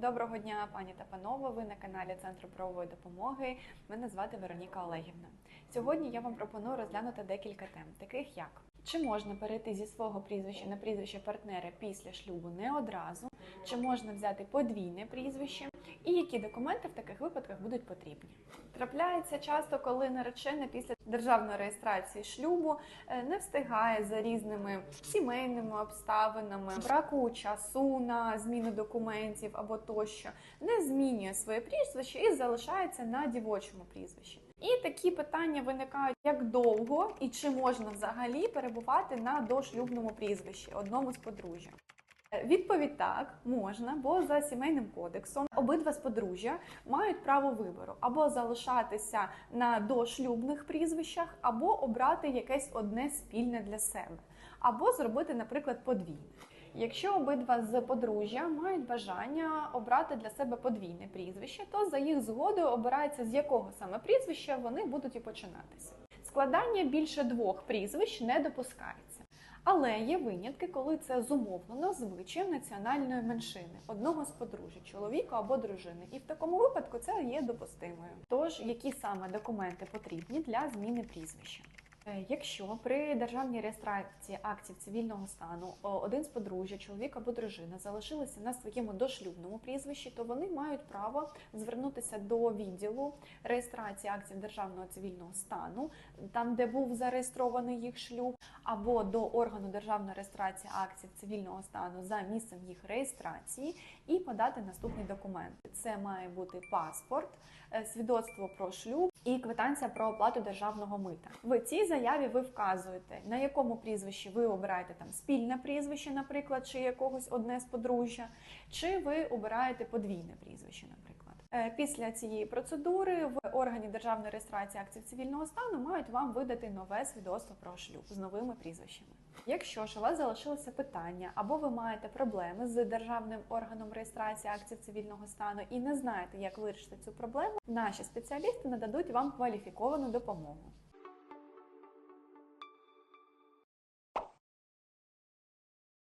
Доброго дня, пані та панове. Ви на каналі Центру правової допомоги. Мене звати Вероніка Олегівна. Сьогодні я вам пропоную розглянути декілька тем, таких як чи можна перейти зі свого прізвища на прізвище партнера після шлюбу не одразу, чи можна взяти подвійне прізвище, і які документи в таких випадках будуть потрібні. Трапляється часто, коли наречена після державної реєстрації шлюбу е, не встигає за різними сімейними обставинами, браку часу на зміну документів або тощо, не змінює своє прізвище і залишається на дівочому прізвищі. І такі питання виникають, як довго і чи можна взагалі перебувати на дошлюбному прізвищі одному з подружжя. Відповідь так можна, бо за сімейним кодексом обидва з подружжя мають право вибору або залишатися на дошлюбних прізвищах, або обрати якесь одне спільне для себе, або зробити, наприклад, подвійне. Якщо обидва з подружжя мають бажання обрати для себе подвійне прізвище, то за їх згодою обирається з якого саме прізвища вони будуть і починатися. Складання більше двох прізвищ не допускається. Але є винятки, коли це зумовлено звичаєм національної меншини одного з подружжя, чоловіка або дружини, і в такому випадку це є допустимою. Тож, які саме документи потрібні для зміни прізвища? Е, Якщо при державній реєстрації актів цивільного стану один з подружжя, чоловік або дружина залишилися на своєму дошлюбному прізвищі, то вони мають право звернутися до відділу реєстрації актів державного цивільного стану, там де був зареєстрований їх шлюб, або до органу державної реєстрації актів цивільного стану за місцем їх реєстрації, і подати наступні документи. Це має бути паспорт, е, свідоцтво про шлюб і квитанція про оплату державного мита. В цій заяві ви вказуєте, на якому прізвищі ви обираєте там спільне прізвище, наприклад, чи якогось одне з подружжя, чи ви обираєте подвійне прізвище, наприклад. Е, Після цієї процедури в органі державної реєстрації актів цивільного стану мають вам видати нове свідоцтво про шлюб з новими прізвищами. Якщо ж у вас залишилося питання, або ви маєте проблеми з державним органом реєстрації актів цивільного стану і не знаєте, як вирішити цю проблему, наші спеціалісти нададуть вам кваліфіковану допомогу.